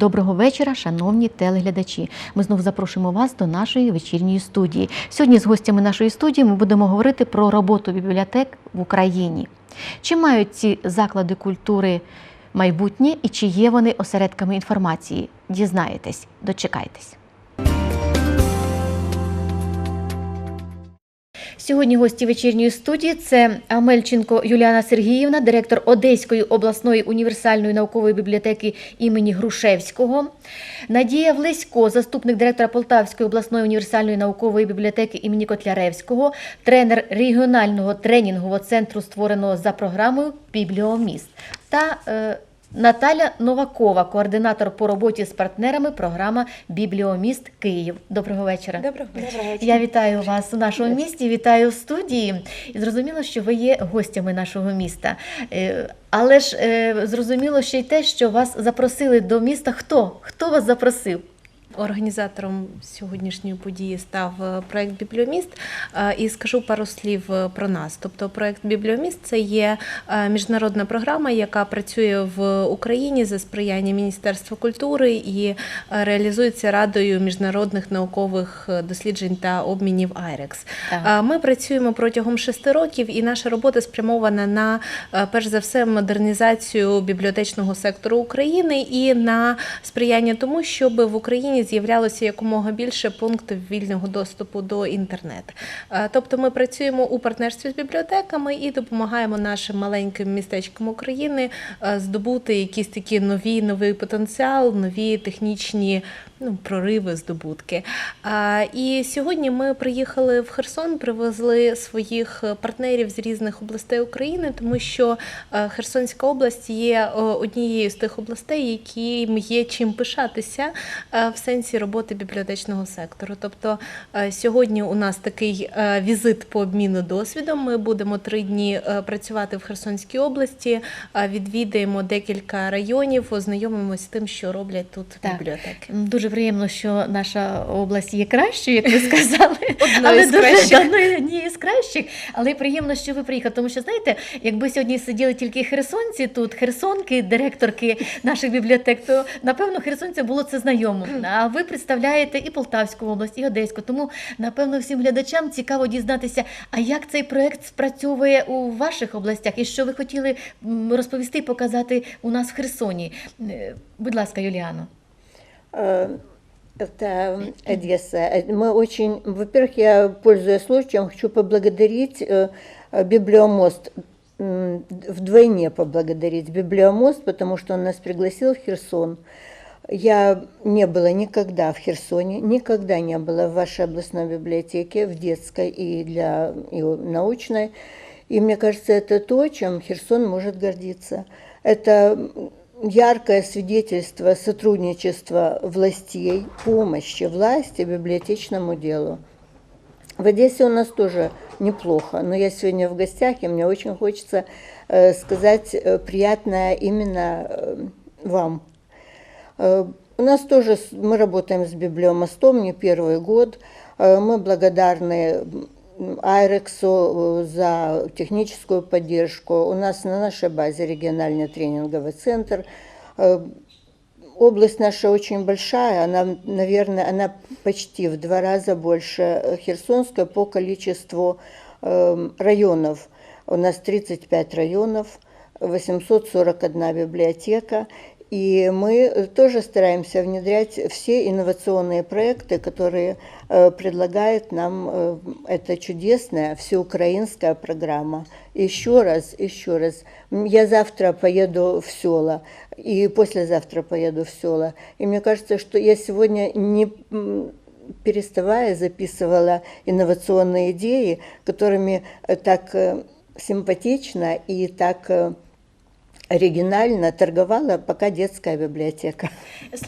Доброго вечора, шановні телеглядачі. Ми знову запрошуємо вас до нашої вечірньої студії. Сьогодні з гостями нашої студії ми будемо говорити про роботу бібліотек в Україні. Чи мають ці заклади культури майбутнє і чи є вони осередками інформації? Дізнаєтесь, дочекайтесь. Сьогодні гості вечірньої студії. Це Амельченко Юліана Сергіївна, директор Одеської обласної універсальної наукової бібліотеки імені Грушевського, Надія Влесько, заступник директора Полтавської обласної універсальної наукової бібліотеки імені Котляревського, тренер регіонального тренінгового центру, створеного за програмою Бібліоміст та е, Наталя Новакова, координатор по роботі з партнерами програма Бібліоміст Київ. Доброго вечора. Доброго вечора. Я вітаю вас у нашому місті, вітаю в студії. І зрозуміло, що ви є гостями нашого міста. Е, Але ж е, зрозуміло ще й те, що вас запросили до міста. Хто? Хто вас запросив? Організатором сьогоднішньої події став е, проект Бібліоміст. Е, І скажу пару слів е, про нас. Тобто, проект Бібліоміст це є міжнародна програма, яка працює в Україні за сприяння Міністерства культури і реалізується Радою міжнародних наукових досліджень та обмінів. Е, Ми працюємо протягом шести років, і наша робота спрямована на перш за все модернізацію бібліотечного сектору України і на сприяння тому, щоб в Україні з'являлося якомога більше пунктів вільного доступу до інтернету. Е, Тобто ми працюємо у партнерстві з бібліотеками і допомагаємо нашим маленьким містечкам України е, здобути якісь такі нові новий потенціал, нові технічні ну, прориви, здобутки. А, і сьогодні ми приїхали в Херсон, привезли своїх е, партнерів з різних областей України, тому що е, Херсонська область є е, однією з тих областей, яким є чим пишатися в сенсі роботи бібліотечного сектору. Тобто сьогодні у нас такий візит по обміну досвідом. Ми будемо три дні працювати в Херсонській області, відвідаємо декілька районів, ознайомимося з тим, що роблять тут Так. бібліотеки. М, Дуже приємно, що наша область є кращою, як ви сказали. Але з дуже кращих. ну, з кращих. Але приємно, що ви приїхали. Тому що знаєте, якби сьогодні сиділи тільки херсонці тут, херсонки, директорки наших бібліотек, то напевно херсонцям було це знайомо. А ви представляєте і Полтавську область, і Одеську. Тому напевно всім глядачам цікаво дізнатися, а як цей проект спрацьовує у ваших областях, і що ви хотіли розповісти і показати у нас в Херсоні. Е, Будь ласка, Юліано. Э, Это Одесса. Э, Мы очень, во-первых, я, пользуясь случаем, хочу поблагодарить э, Библиомост, вдвойне поблагодарить Библиомост, потому что он нас пригласил в Херсон. Я не была никогда в Херсоне, никогда не была в вашей областной библиотеке, в детской и для и научной. И мне кажется, это то, чем Херсон может гордиться. Это яркое свидетельство сотрудничества властей, помощи власти библиотечному делу. В Одессе у нас тоже неплохо, но я сегодня в гостях, и мне очень хочется э, сказать э, приятное именно э, вам. У нас тоже, мы работаем с Библиомостом не первый год. Мы благодарны Айрексу э, за техническую поддержку. У нас на нашей базе региональный тренинговый центр. Э, Область наша очень большая, она, наверное, она почти в два раза больше э, Херсонской по количеству эм, районов. У нас 35 районов, 841 библиотека. И мы э, тоже стараемся внедрять все инновационные проекты, которые э, предлагает нам э, эта чудесная всеукраинская программа. Еще раз, еще раз, м, я завтра поеду в села, и послезавтра поеду в села. И мне кажется, что я сегодня не м, переставая записывала инновационные идеи, которыми э, так э, симпатично и так э, торговала пока детская библиотека.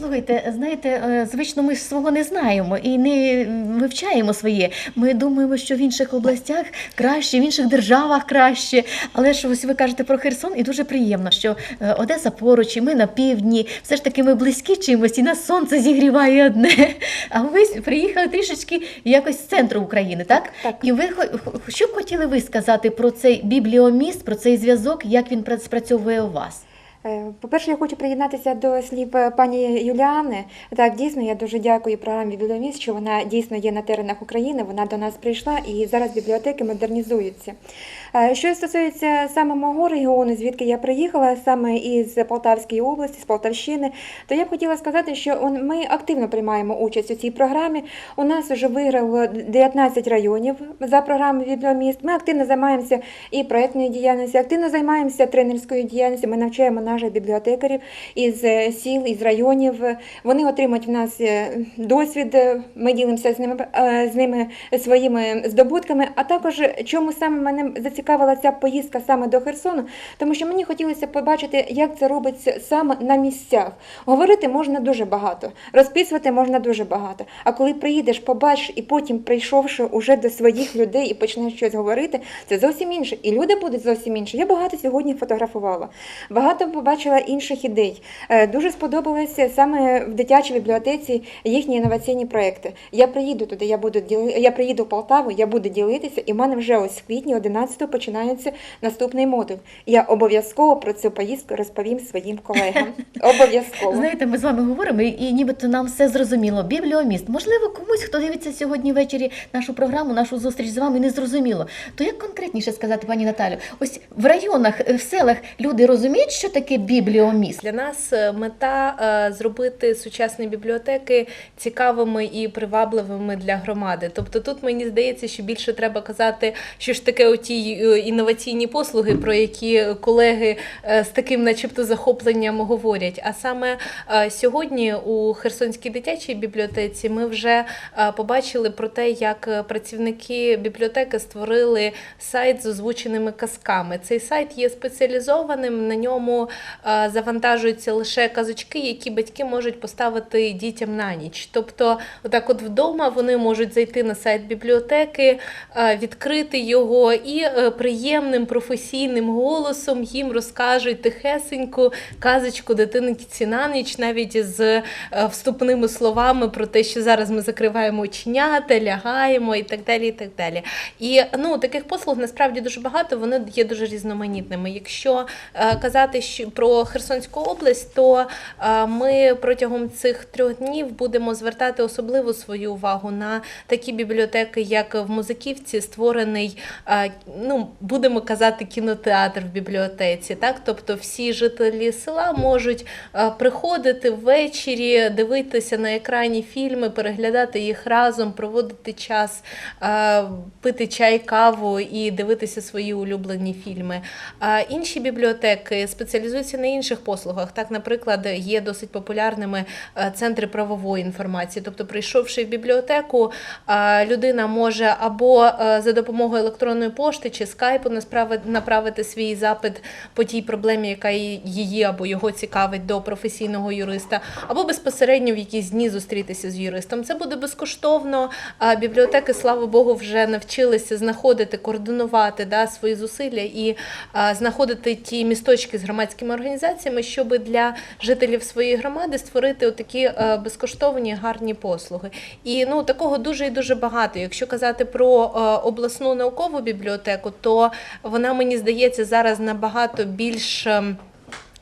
Слухайте, знаєте, е, звично ми ж свого не знаємо і не вивчаємо своє. Ми думаємо, що в інших областях краще, в інших державах краще. Але ж ось ви кажете про Херсон, і дуже приємно, що е, Одеса поруч, і ми на півдні. Все ж таки ми близькі чимось, і нас сонце зігріває одне. А ви приїхали трішечки якось з центру України, так? Так. І ви що б хотіли ви сказати про цей бібліоміст, про цей зв'язок, як він пра- спрацьовує у вас? Е, По-перше, я хочу приєднатися до слів е, пані Юліани. Так, дійсно, я дуже дякую програмі «Бібліоміст», що вона дійсно є на теренах України. Вона до нас прийшла і зараз бібліотеки модернізуються. Е, Що стосується саме мого регіону, звідки я приїхала, саме із Полтавської області, з Полтавщини, то я б хотіла сказати, що ми активно приймаємо участь у цій програмі. У нас вже виграло 19 районів за програмою «Бібліоміст». Ми активно займаємося і проєктною діяльністю, активно займаємося тренерською діяльністю. Ми навчаємо наших бібліотекарів із е, сіл, із районів. Вони отримують в нас е, досвід. е, Ми ділимося з ними з ними своїми здобутками. А також чому саме мене зацікавила ця поїздка саме до Херсону, тому що мені хотілося побачити, як це робиться саме на місцях. Говорити можна дуже багато, розписувати можна дуже багато. А коли приїдеш, побачиш і потім, прийшовши уже до своїх людей і почнеш щось говорити, це зовсім інше. І люди будуть зовсім інші. Я багато сьогодні фотографувала, багато побачила інших ідей. Е, Дуже сподобалося саме в дитячій бібліотеці їхні інноваційні проекти. Я приїду туди, я буду діли... я приїду в Полтаву, я буду ділитися, і в мене вже ось в квітні 11 починається наступний модуль. Я обов'язково про цю поїздку розповім своїм колегам. Обов'язково. Знаєте, ми з вами говоримо, і, і нібито нам все зрозуміло. Бібліоміст. Можливо, комусь, хто дивиться сьогодні ввечері нашу програму, нашу зустріч з вами, не зрозуміло. То як конкретніше сказати, пані Наталю? Ось в районах, е, в селах люди розуміють, що таке бібліоміст? Для нас е, мета е, зробити сучасні бібліотеки цікавими і привабливими для громади. Тобто тут мені здається, що більше треба казати, що ж таке оті е, інноваційні послуги, про які колеги з таким, начебто, захопленням говорять. А саме сьогодні у Херсонській дитячій бібліотеці ми вже побачили про те, як працівники бібліотеки створили сайт з озвученими казками. Цей сайт є спеціалізованим. На ньому завантажуються лише казочки, які батьки можуть поставити дітям на ніч. Тобто, отак, от вдома вони можуть зайти на сайт бібліотеки, е, відкрити його і е, приємним професійним голосом їм розкажуть тихесеньку казочку дитинці на ніч, навіть з е, вступними словами про те, що зараз ми закриваємо оченята, лягаємо і так далі. І так далі. І ну таких послуг насправді дуже багато, вони є дуже різноманітними. Якщо е, казати що про Херсонську область, то е, ми протягом цих трьох днів будемо звертати особливу свою увагу на такі бібліотеки, як в Музиківці, створений, е, ну будемо казати, кінотеатр в бібліотеці. Так, тобто всі жителі села можуть е, приходити ввечері, дивитися на екрані фільми, переглядати їх разом, проводити час, пити чай, каву і дивитися свої улюблені фільми. Інші бібліотеки спеціалізуються на інших послугах. Так, наприклад, є досить популярними е, центри правової інформації. Тобто, прийшовши в бібліотеку, е, людина може або е, за допомогою електронної пошти чи скайпу направити свій запит по тій проблемі, яка її- або його цікавить до професійного юриста, або безпосередньо в якісь дні зустрітися з юристом. Це буде безкоштовно. Бібліотеки, слава Богу, вже навчилися знаходити, координувати да, свої зусилля і знаходити ті місточки з громадськими організаціями, щоб для жителів своєї громади створити такі е, безкоштовні гарні послуги. І ну такого дуже і дуже багато. Якщо казати про е, обласну наукову бібліотеку, то вона мені здається зараз набагато більш.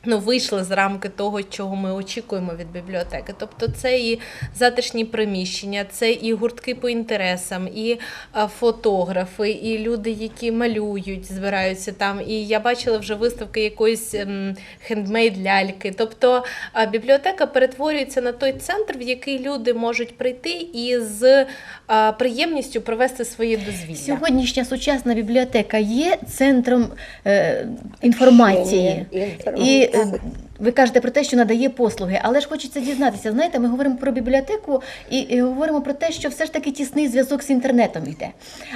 Ну, вийшли з рамки того, чого ми очікуємо від бібліотеки. Тобто це і затишні приміщення, це і гуртки по інтересам, і е, фотографи, і люди, які малюють, збираються там. І я бачила вже виставки якоїсь ем, хендмейд ляльки. Тобто е, бібліотека перетворюється на той центр, в який люди можуть прийти і з приємністю провести своє дозвілля. Сьогоднішня сучасна бібліотека є центром е, інформації. Інформації. І е, ви кажете про те, що надає послуги, але ж хочеться дізнатися. Знаєте, ми говоримо про бібліотеку і, і говоримо про те, що все ж таки тісний зв'язок з інтернетом йде.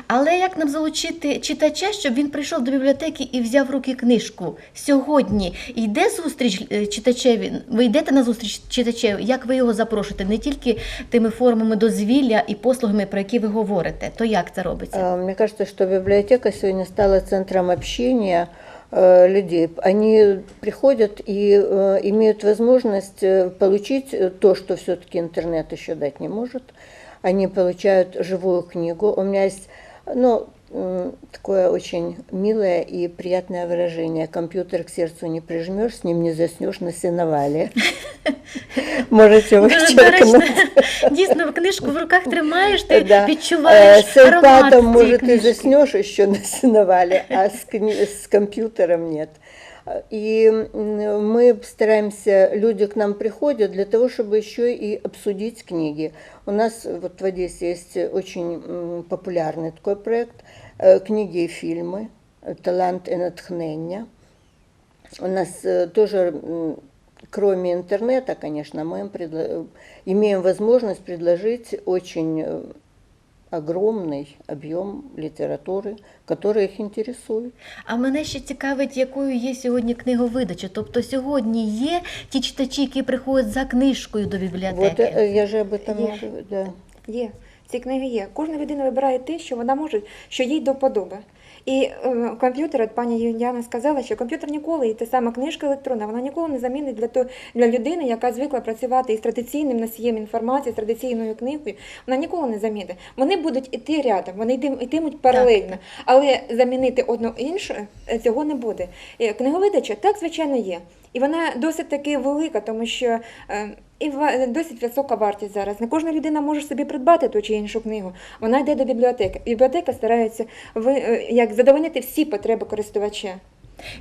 Але як нам залучити читача, щоб він прийшов до бібліотеки і взяв в руки книжку сьогодні? Йде зустріч е, читачеві? Ви йдете на зустріч читачеві? Як ви його запрошуєте? Не тільки тими формами дозвілля і послугами, про які ви говорите, то як це робиться? Мне кажется, что библиотека сегодня стала центром общения э, людей. Они приходят и э, имеют возможность э, получить э, то, что все-таки интернет еще дать не может. Они получают живую книгу. У меня есть, ну, м, такое очень милое и приятное выражение. Компьютер к сердцу не прижмешь, с ним не заснешь на сеновале. Можете Дуже доречно. вычеркнуть. Дійсно, книжку в руках тримаєш, ти Да. відчуваєш Э, С аромат iPad, цієї может, и книжки. заснешь еще на сеновале, а с, кни- с компьютером нет. И м, мы стараемся, люди к нам приходят для того, чтобы еще и обсудить книги. У нас вот в Одессе есть очень м, популярный такой проект э, «Книги и фильмы. Талант и натхнення». У нас э, тоже, м, кроме интернета, конечно, мы им предла- имеем возможность предложить очень э, огромный объем литературы, которая их интересует. А мене ще цікавить, якою є сьогодні книговидача. Тобто сьогодні є ті читачі, які приходять за книжкою до Вот бібліотеки. э, я же об этом Е, Є. и говорю, да. Є. Ці книги є. Кожна людина вибирає те, що вона може, що їй до вподоби. І е, комп'ютер, от пані Юліана сказала, що комп'ютер ніколи, і та сама книжка електронна, вона ніколи не замінить для, то, для людини, яка звикла працювати із традиційним носієм інформації, з традиційною книгою, вона ніколи не замінить. Вони будуть іти рядом, вони йтим- йтимуть паралельно, але замінити одну іншу е, цього не буде. Е, Книговидача так, звичайно, є. І вона досить таки велика, тому що е, і досить висока вартість зараз. Не кожна людина може собі придбати ту чи іншу книгу. Вона йде до бібліотеки. Бібліотека старається е, як задовольнити всі потреби користувача.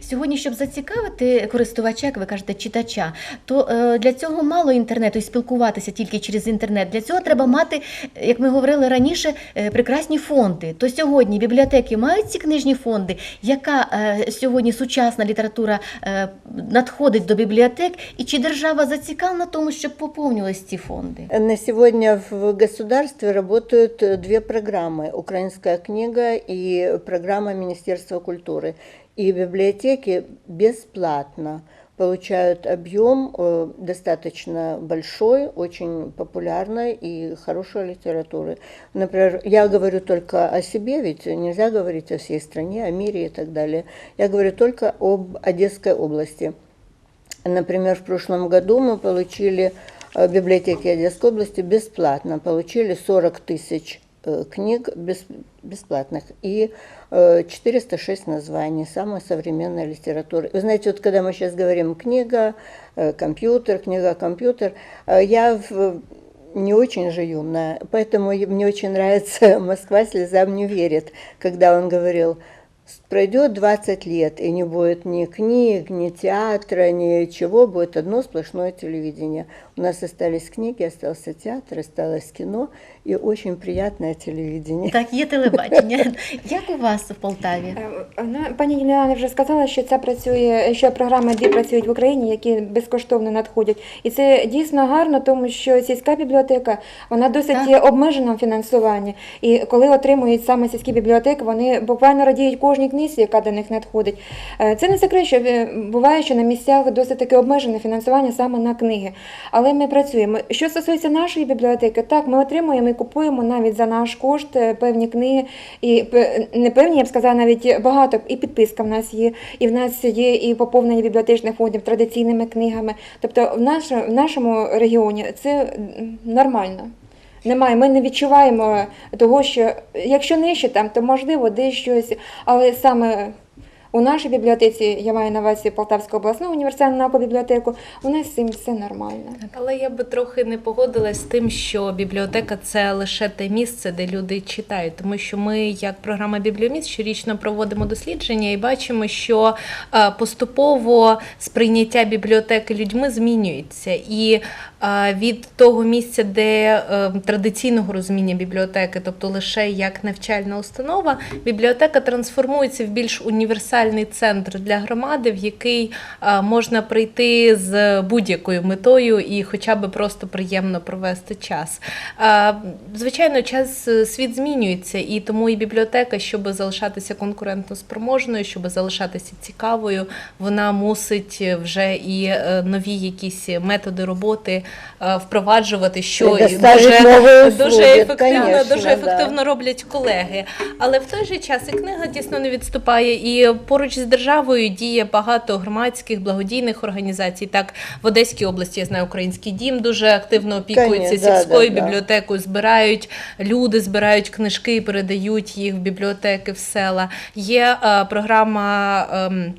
Сьогодні, щоб зацікавити користувача, як ви кажете, читача, то е, для цього мало інтернету і спілкуватися тільки через інтернет. Для цього треба мати, як ми говорили раніше, е, прекрасні фонди. То сьогодні бібліотеки мають ці книжні фонди. Яка е, сьогодні сучасна література е, надходить до бібліотек, і чи держава зацікавлена тому, щоб поповнювались ці фонди? На сегодня в государстве работают э, две программы. Украинская книга и программа Министерства культуры. И библиотеки бесплатно получают объем э, достаточно большой, очень популярной и хорошей литературы. Например, я говорю только о себе, ведь нельзя говорить о всей стране, о мире и так далее. Я говорю только об Одесской области. Например, в прошлом году мы получили э, в библиотеке Одесской области бесплатно, получили 40 тысяч книг бес- бесплатных и э, 406 названий самой современной литературы. Вы знаете, вот когда мы сейчас говорим книга, э, компьютер, книга, компьютер, э, я в- не очень же юная, поэтому и мне очень нравится «Москва слезам не верит», когда он говорил, «С- пройдет 20 лет, и не будет ни книг, ни театра, ничего, будет одно сплошное телевидение. У нас остались книги, остался театр, осталось кино и очень приятное телевидение. Так, є телебачення. Як у вас в Полтаві? Е, ну, Пані Юліана вже сказала, що це працює, що програми дві працюють в Україні, які безкоштовно надходять. І це дійсно гарно, тому що сільська бібліотека вона досить Так. обмежена в фінансуванні. І коли отримують саме сільські бібліотеки, вони буквально радіють кожній книзі, яка до них надходить. Е, Це не секрет, що е, буває, що на місцях досить таки обмежене фінансування саме на книги. Але ми працюємо. Що стосується нашої бібліотеки, так ми отримуємо і купуємо навіть за наш кошт е, певні книги, і не певні, я б сказала, навіть багато і підписка в нас є, і в нас є і поповнення бібліотечних фондів традиційними книгами. Тобто, в нашому регіоні це нормально. Немає, ми не відчуваємо того, що якщо нижче там, то можливо десь щось, але саме у нашій бібліотеці, я маю на увазі Полтавську обласну універсальну бібліотеку, у нас цим все нормально. Але я би трохи не погодилась з тим, що бібліотека це лише те місце, де люди читають, тому що ми, як програма Бібліоміст, щорічно проводимо дослідження і бачимо, що е, поступово сприйняття бібліотеки людьми змінюється. І е, від того місця, де е, традиційного розуміння бібліотеки, тобто лише як навчальна установа, бібліотека трансформується в більш універсальний центр для громади, в який е, можна прийти з будь-якою метою і хоча б просто приємно провести час. Е, Звичайно, час е, світ змінюється, і тому і бібліотека, щоб залишатися конкурентоспроможною, щоб залишатися цікавою, вона мусить вже і нові якісь методи роботи впроваджувати, що дуже, дуже ефективно, конечно, дуже да. роблять колеги. Але в той же час і книга дійсно не відступає. І поруч з державою діє багато громадських благодійних організацій. Так, в Одеській області я знаю, український дім дуже активно опікується сільською да, да. бібліотекою. Збирають люди, збирають книжки, і передають їх в бібліотеки в села. Є е, програма. ем,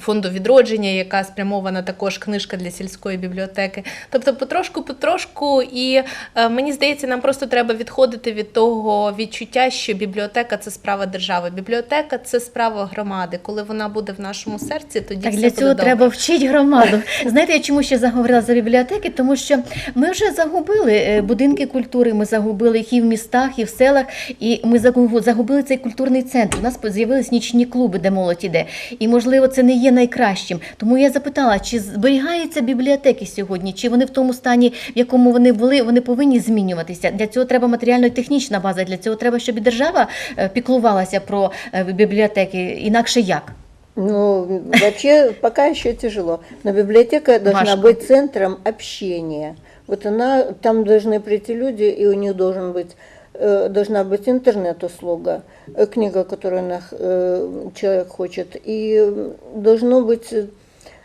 Фонду відродження, яка спрямована також книжка для сільської бібліотеки. Тобто, потрошку, потрошку, і е, мені здається, нам просто треба відходити від того відчуття, що бібліотека це справа держави. Бібліотека це справа громади. Коли вона буде в нашому серці, тоді Так все для буде цього добре. треба вчити громаду. Знаєте, я чому ще заговорила за бібліотеки? Тому що ми вже загубили е, будинки культури, ми загубили їх і в містах, і в селах, і ми загуб- загубили цей культурний центр. У нас з'явились нічні клуби, де молодь іде. І можливо, це не є найкращим. Тому я запитала, чи зберігаються бібліотеки сьогодні, чи вони в тому стані, в якому вони були, вони повинні змінюватися. Для цього треба матеріально-технічна база. Для цього треба, щоб і держава е, піклувалася про е, бібліотеки. Інакше як? Ну, вообще пока еще тяжело. Но библиотека должна Важко. быть центром общения. Вот она, там должны прийти люди, и у них должен быть, э, должна быть интернет-услуга, э, книга, которую нах- э, человек хочет, и м, должно быть э,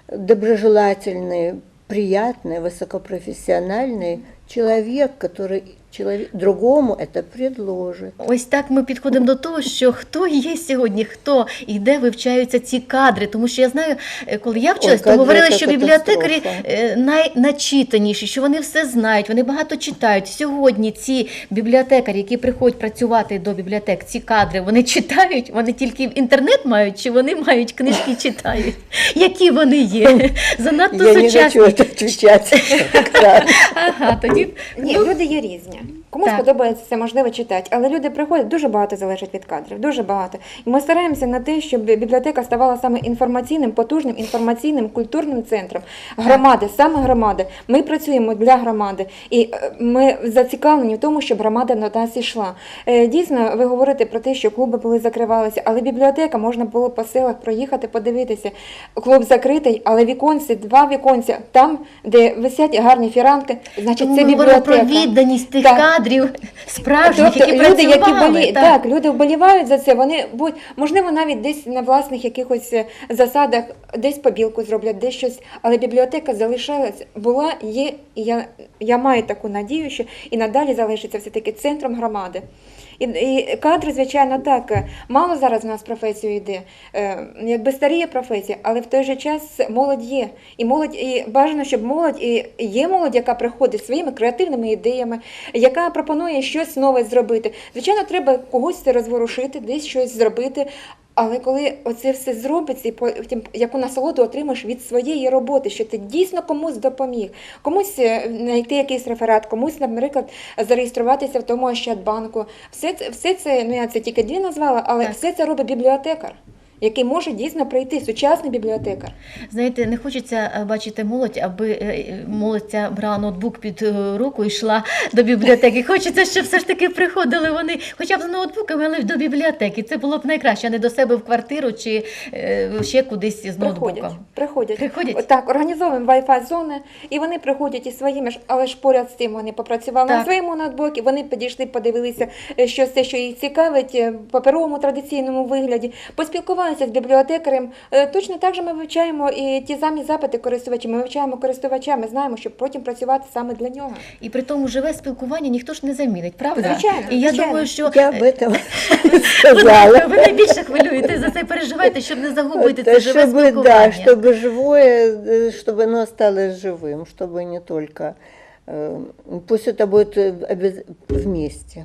доброжелательный, приятный, высокопрофессиональный человек, который человек, другому это предложит. Ось так ми підходимо до того, що хто є сьогодні, хто і де вивчаються ці кадри. Тому що я знаю, е, коли я вчилась, то говорили, що бібліотекарі е, найначитаніші, що вони все знають, вони багато читають. Сьогодні ці бібліотекарі, які приходять працювати до бібліотек, ці кадри, вони читають, вони тільки в інтернет мають, чи вони мають книжки, читають. Які вони є? Занадто Я сучасні. Ага, тоді Ні, люди є різні. Комусь Так. подобається це можливо читати, але люди приходять дуже багато залежить від кадрів, дуже багато. І ми стараємося на те, щоб бібліотека ставала саме інформаційним, потужним інформаційним культурним центром громади, саме громади. Ми працюємо для громади, і е, ми зацікавлені в тому, щоб громада на нас йшла. Е, Дійсно, ви говорите про те, що клуби були закривалися, але бібліотека можна було по селах проїхати, подивитися. Клуб закритий, але віконці, два віконця, там, де висять гарні фіранки, значить Тому це ми бібліотека. про відданість тих Так. кадрів справжніх, Тобто які люди, які болі... так. люди вболівають за це. Вони будь можливо навіть десь на власних якихось е, засадах, десь побілку зроблять, десь щось. Але бібліотека залишилась, була, є, і я, я маю таку надію, що і надалі залишиться все таки центром громади. І, і кадри, звичайно, так. Мало зараз в нас професію йде, е, якби старіє професія, але в той же час молодь є. І молодь, і бажано, щоб молодь і є молодь, яка приходить своїми креативними ідеями, яка пропонує щось нове зробити. Звичайно, треба когось це розворушити, десь щось зробити. Але коли оце все зробиться, і потім яку насолоду отримаєш від своєї роботи, що ти дійсно комусь допоміг, комусь е, знайти якийсь реферат, комусь, наприклад, зареєструватися в тому Ощадбанку. Все це, все це, ну я це тільки дві назвала, але Так. все це робить бібліотекар, який може дійсно прийти, сучасний бібліотекар. Знаєте, не хочеться е, бачити молодь, аби е, молодь брала ноутбук під е, руку і йшла до бібліотеки. Хочеться, щоб все ж таки приходили вони, хоча б з ноутбуками, але до бібліотеки. Це було б найкраще, а не до себе в квартиру чи е, ще кудись з ноутбуком. приходять. Приходять? Так, організовуємо Wi-Fi зони, і вони приходять із своїми ж, але ж поряд з тим вони попрацювали Так. на своєму ноутбуці, вони підійшли, подивилися, е, що це, що їх цікавить е, в паперовому традиційному вигляді, поспілкувалися з бібліотекарем. Е, Точно так же ми вивчаємо і ті самі запити користувачів. Ми вивчаємо користувача, ми знаємо, щоб потім працювати саме для нього. І при тому живе спілкування ніхто ж не замінить, правда? Звичайно, І я звичайно. думаю, що Я об этом ви, сказала. ви найбільше хвилюєте за це, переживаєте, щоб не загубити це Это живе чтобы, да, спілкування. чтобы живое, э, чтобы оно осталось живым, чтобы не только, э, пусть это будет э, обяз- вместе.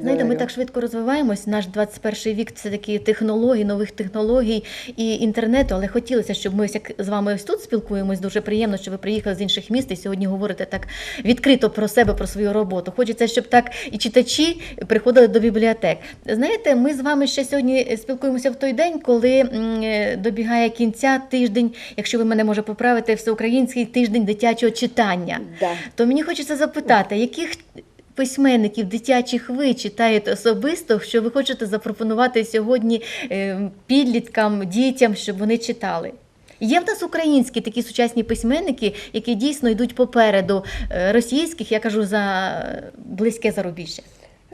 Знаєте, ми так швидко розвиваємось. Наш 21 вік це такі технології, нових технологій і інтернету. Але хотілося, щоб ми ось як з вами ось тут спілкуємось. Дуже приємно, що ви приїхали з інших міст і сьогодні говорите так відкрито про себе, про свою роботу. Хочеться, щоб так і читачі приходили до бібліотек. Знаєте, ми з вами ще сьогодні спілкуємося в той день, коли добігає кінця тиждень, якщо ви мене може поправити, всеукраїнський тиждень дитячого читання. Да. То мені хочеться запитати, яких письменників дитячих ви читаєте особисто, що ви хочете запропонувати сьогодні е, підліткам, дітям, щоб вони читали? Є в нас українські такі сучасні письменники, які дійсно йдуть попереду е, російських, я кажу за близьке зарубіжжя.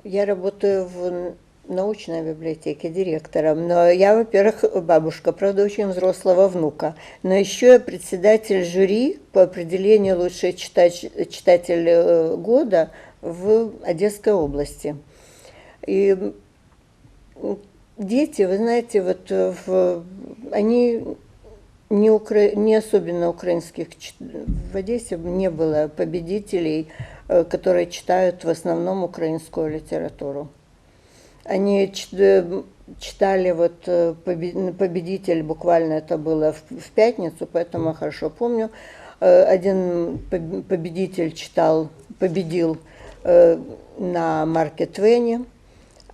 Я работаю в научной библиотеки директором. Но я, во-первых, бабушка, правда, очень взрослого внука. Но еще я председатель жюри по определению лучший читач, читатель э, года в Одесской области. И дети, вы знаете, вот э, в, они не, укра... не особенно украинских. В Одессе не было победителей, э, которые читают в основном украинскую литературу. Они э, читали, вот побе- победитель, буквально это было в, пятницу, поэтому я хорошо помню. Один поб- победитель читал, победил на Марке Твене,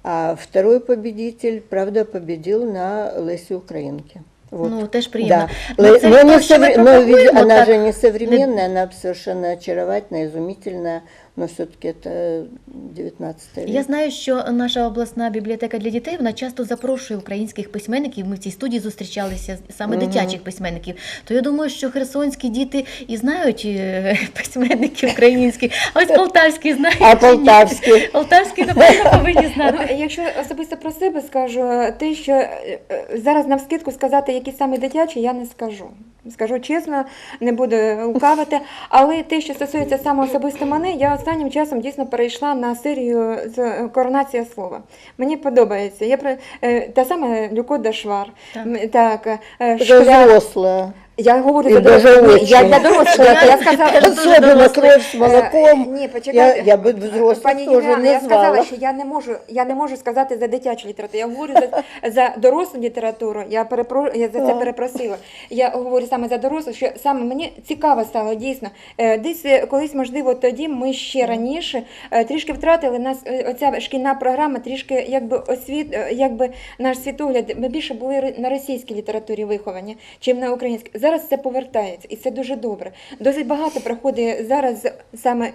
а второй победитель, правда, победил на Лесе Украинке. Вот. Ну, теж приємно. Да. Но, но не то, що совре- но ведь она так. же не современная, она совершенно очаровательная, изумительная, но все-таки это 19 век. Я знаю, що наша обласна бібліотека для дітей вона часто запрошує українських письменників. Ми в цій студії зустрічалися саме Мгм. дитячих письменників. То я думаю, що херсонські діти і знають е, письменників українських, а ось полтавські знають. А полтавські? Полтавські, напевно, повинні Ну, знати. якщо особисто про себе скажу, те, що е, е, зараз навскидку сказати, які саме дитячі, я не скажу. Скажу чесно, не буду лукавити. Але те, що стосується саме особисто мене, я останнім часом дійсно перейшла на серію з е, коронація слова. Мені подобається. Я про е, та саме Люко Дашвар. Так. Так, е, Шкляр. Я говорю І за даже дорослих. Ні, Я очень. для дорослих. Я сказала, Дуже Особенно дорослий. кровь с молоком. Е, Ні, Я, почекайте. я бы взрослых Пані тоже Юліана, я сказала, що я не можу, я не можу сказати за дитячу літературу. Я говорю за, за дорослу літературу. Я перепро, я за це Так. перепросила. Я говорю саме за дорослу, що саме мені цікаво стало дійсно. Е, Десь е, колись, можливо, тоді ми ще раніше е, трішки втратили нас. е, Оця шкільна програма, трішки якби освіт, е, якби наш світогляд. Ми більше були ри- на російській літературі виховані, чим на українській. Зараз це повертається, і це дуже добре. Досить багато приходить зараз саме.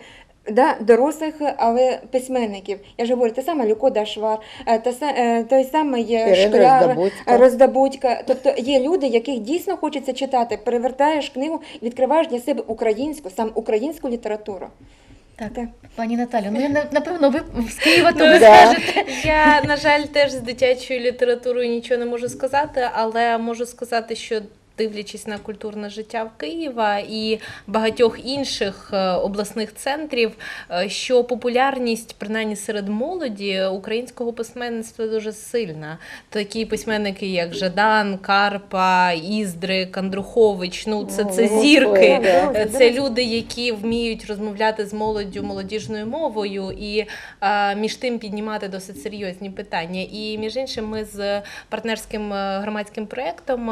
Да, дорослих, але письменників. Я ж говорю, те саме Люко Дашвар, е, те е, той самий Шкляр, Роздобудька. Роздобудька. Тобто є люди, яких дійсно хочеться читати. Перевертаєш книгу, відкриваєш для себе українську, сам українську літературу. Так, Так. пані Наталю, ну я напевно, ви з Києва то ви скажете. Я, на жаль, теж з дитячою літературою нічого не можу сказати, але можу сказати, що. Дивлячись на культурне життя в Києва і багатьох інших е, обласних центрів, е, що популярність, принаймні серед молоді, українського письменництва дуже сильна. Такі письменники, як Жадан, Карпа, Іздрик, Андрухович, ну це, це зірки. Е, Це люди, які вміють розмовляти з молоддю молодіжною мовою і між тим піднімати досить серйозні питання. І між іншим, ми з партнерським громадським проєктом.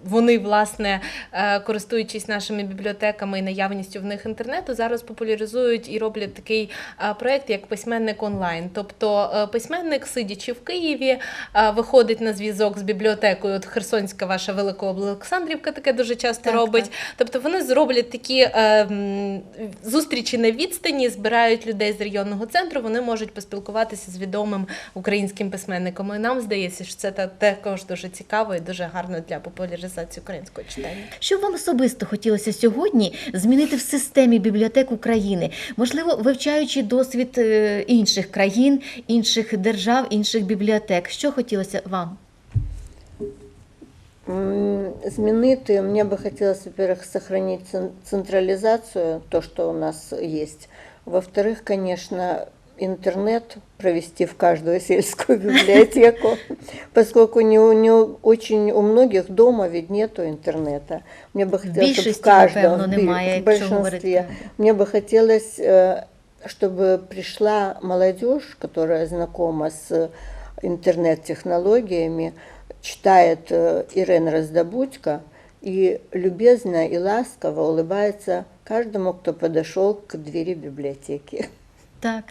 Вони, власне, е, користуючись нашими бібліотеками і наявністю в них інтернету, зараз популяризують і роблять такий е, проєкт, як письменник онлайн. Тобто е, письменник, сидячи в Києві, виходить на зв'язок з бібліотекою. От Херсонська ваша велика Олександрівка таке дуже часто Так, робить. так. Тобто вони зроблять такі зустрічі на відстані, збирають людей з районного центру. Вони можуть поспілкуватися з відомим українським письменником. І нам здається, що це також дуже цікаво і дуже гарно для популяризації українського читання. Що б вам особисто хотілося сьогодні змінити в системі бібліотек України? Можливо, вивчаючи досвід е, інших країн, інших держав, інших бібліотек. Що хотілося вам? М, Змінити, мне бы хотелось, во-первых, сохранить цен- централизацию, то, что у нас есть. Во-вторых, конечно, интернет провести в каждую сельскую библиотеку, поскольку не, у- не у- очень у многих дома ведь нету интернета. Мне бы хотелось, чтобы в більшості, каждом, напевно, в бі- немає, в якщо говорити большинстве, мне бы хотелось, э, чтобы пришла молодежь, которая знакома с интернет-технологиями, читает э, Ирена Раздобудько и любезно и ласково улыбается каждому, кто подошел к двери библиотеки. Так,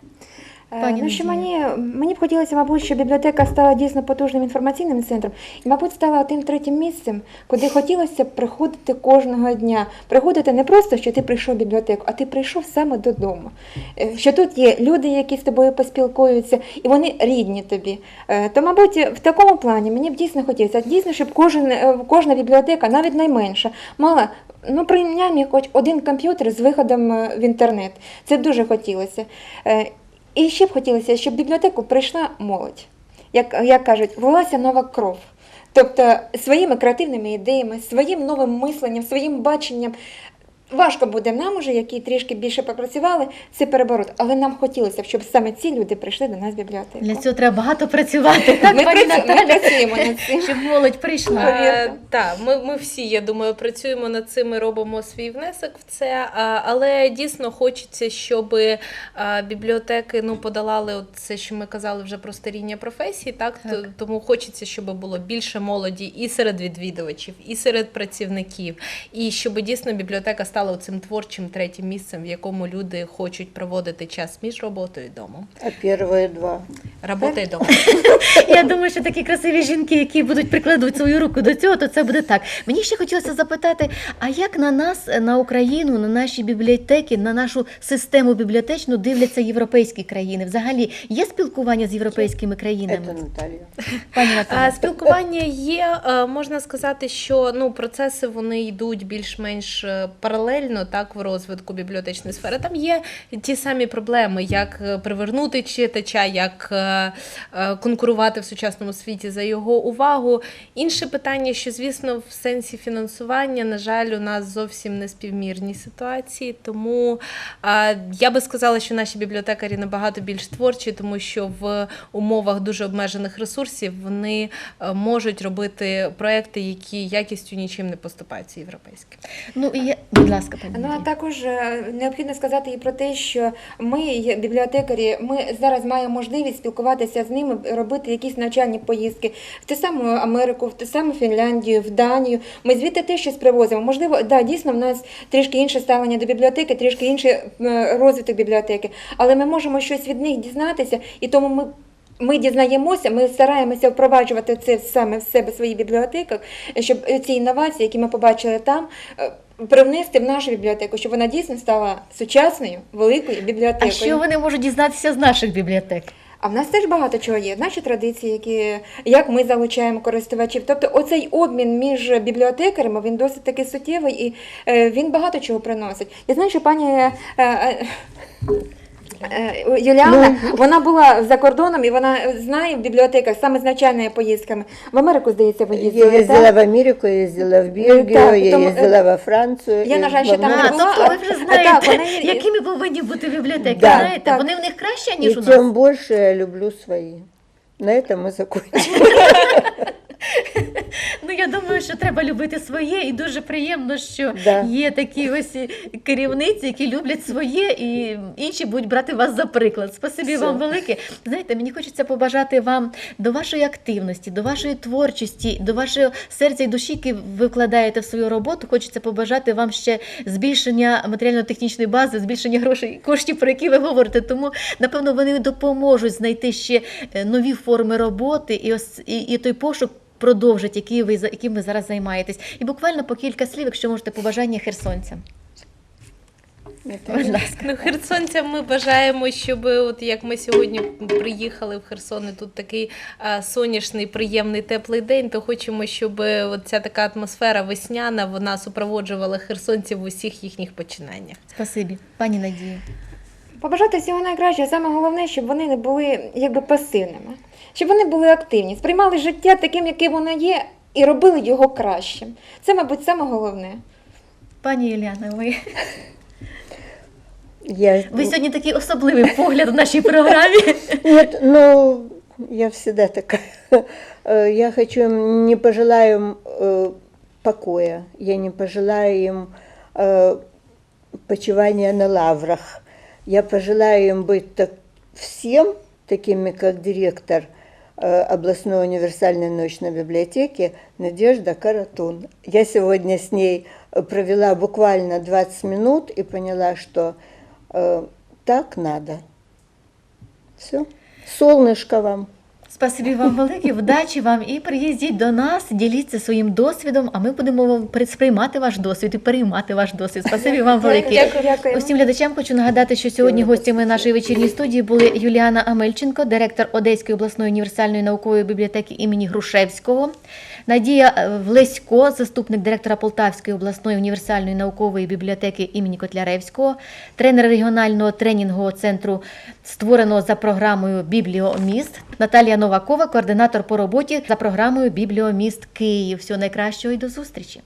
Пані ну, що мені, мені б хотілося, мабуть, щоб бібліотека стала дійсно потужним інформаційним центром і, мабуть, стала тим третім місцем, куди хотілося б приходити кожного дня. Приходити не просто, що ти прийшов в бібліотеку, а ти прийшов саме додому. Що тут є люди, які з тобою поспілкуються, і вони рідні тобі. Е, То, мабуть, в такому плані мені б дійсно хотілося, дійсно, щоб кожен, е, кожна бібліотека, навіть найменша, мала. Ну, принаймні, хоч один комп'ютер з виходом е, в інтернет. Це дуже хотілося. Е, І ще б хотілося, щоб в бібліотеку прийшла молодь. Як, як кажуть, волася нова кров. Тобто своїми креативними ідеями, своїм новим мисленням, своїм баченням. Важко буде нам, уже, які трішки більше попрацювали, це переборот. Але нам хотілося б, щоб саме ці люди прийшли до нас в бібліотеку. Для цього треба багато працювати. Так, Ми, пані працю- ми працюємо над цим. Щоб молодь прийшла. Повірте. Так, ми, ми всі, я думаю, працюємо над цим і робимо свій внесок в це. Але дійсно хочеться, щоб бібліотеки ну, подолали от це, що ми казали вже про старіння професій. Так? Так. Тому хочеться, щоб було більше молоді і серед відвідувачів, і серед працівників, і щоб дійсно бібліотека стала цим творчим третім місцем, в якому люди хочуть проводити час між роботою і домом. А первые два. Робота і дом. Я думаю, що такі красиві жінки, які будуть прикладуть свою руку до цього, то це буде так. Мені ще хотілося запитати: а як на нас, на Україну, на наші бібліотеки, на нашу систему бібліотечну дивляться європейські країни? Взагалі є спілкування з європейськими країнами? Это Наталья. Пані А, Наталя. Спілкування є. е, Можна сказати, що ну процеси вони йдуть більш-менш е, паралельно так в розвитку бібліотечної сфери. Там є ті самі проблеми, як е, привернути читача, як е, е, конкурувати в сучасному світі за його увагу. Інше питання, що звісно, в сенсі фінансування, на жаль, у нас зовсім не співмірні ситуації. Тому я би сказала, що наші бібліотекарі набагато більш творчі, тому що в умовах дуже обмежених ресурсів вони можуть робити проекти, які якістю нічим не поступаються європейським. Ну і я... будь ласка, пані. Ну а також е, необхідно сказати і про те, що ми, бібліотекарі, ми зараз маємо можливість спілкуватися з ними, робити якісь навчальні поїздки в ту саму Америку, в ту саму Фінляндію, в Данію. Ми звідти теж щось привозимо. Можливо, да, дійсно в нас трішки інше ставлення до бібліотеки, трішки інший е, розвиток бібліотеки, але ми можемо щось від них дізнатися, і тому ми. Ми дізнаємося, ми стараємося впроваджувати це саме в себе в своїх бібліотеках, щоб ці інновації, які ми побачили там, е, привнести в нашу бібліотеку, щоб вона дійсно стала сучасною, великою бібліотекою. А що вони можуть дізнатися з наших бібліотек? А в нас теж багато чого є. Наші традиції, які як ми залучаємо користувачів. Тобто, оцей обмін між бібліотекарями він досить таки суттєвий і е, він багато чого приносить. Я знаю, що пані. Е, е, е, Юліана, вона була за кордоном і вона знає в бібліотеках саме з навчальними поїздками. В Америку, здається, ви Я їздили. ездила так? в Америку, я ездила в Бельгию, Так, я тому, ездила во Францию. я, на жаль, ще там не була. тобто ви вже А, знаєте, якими повинні бути бібліотеки. Знаєте, вони в них краще, ніж у нас. тем больше я люблю свои. На этом мы закончим. Ну я думаю, що треба любити своє, і дуже приємно, що Да. є такі ось керівниці, які люблять своє, і інші будуть брати вас за приклад. Спасибі Все. вам велике. Знаєте, мені хочеться побажати вам до вашої активності, до вашої творчості, до вашого серця і душі, які ви вкладаєте в свою роботу. Хочеться побажати вам ще збільшення матеріально-технічної бази, збільшення грошей, коштів, про які ви говорите. Тому напевно вони допоможуть знайти ще е, нові форми роботи і ось і, і той пошук продовжить, який ви за- яким ви зараз займаєтесь. І буквально по кілька слів, якщо можете, побажання херсонцям. Ну, херсонцям ми бажаємо, щоб от як ми сьогодні приїхали в Херсон, і тут такий а, сонячний, приємний, теплий день, то хочемо, щоб от ця така атмосфера весняна вона супроводжувала херсонців в усіх їхніх починаннях. Спасибі, пані Надію. Побажати всього найкращого. Саме головне, щоб вони не були якби пасивними, щоб вони були активні, сприймали життя таким, яким воно є, і робили його кращим. Це, мабуть, саме головне. Пані Юліана, ви, Я... ви сьогодні такий особливий погляд в нашій програмі. Нет, ну, я всегда такая. Э, Я хочу им, не пожелаю им э, покоя, я не пожелаю им э, почивания на лаврах. Я пожелаю им быть так, всем такими, как директор э, областной универсальной научной библиотеки Надежда Каратун. Я сегодня с ней э, провела буквально 20 минут и поняла, что э, так надо. Все. Солнышко вам. Спасибі вам велике, вдачі вам і приїздіть до нас, діліться своїм досвідом, а ми будемо сприймати ваш досвід і переймати ваш досвід. Спасибі вам велике. Дякую, дякую. Усім глядачам хочу нагадати, що сьогодні гостями нашої вечірньої студії були Юліана Амельченко, директор Одеської обласної універсальної наукової бібліотеки імені Грушевського, Надія е, Влесько, заступник директора Полтавської обласної універсальної наукової бібліотеки імені Котляревського, тренер регіонального тренінгового центру, створеного за програмою Бібліоміст, Наталія Новакова, координатор по роботі за програмою Бібліоміст Київ. Всього найкращого і до зустрічі.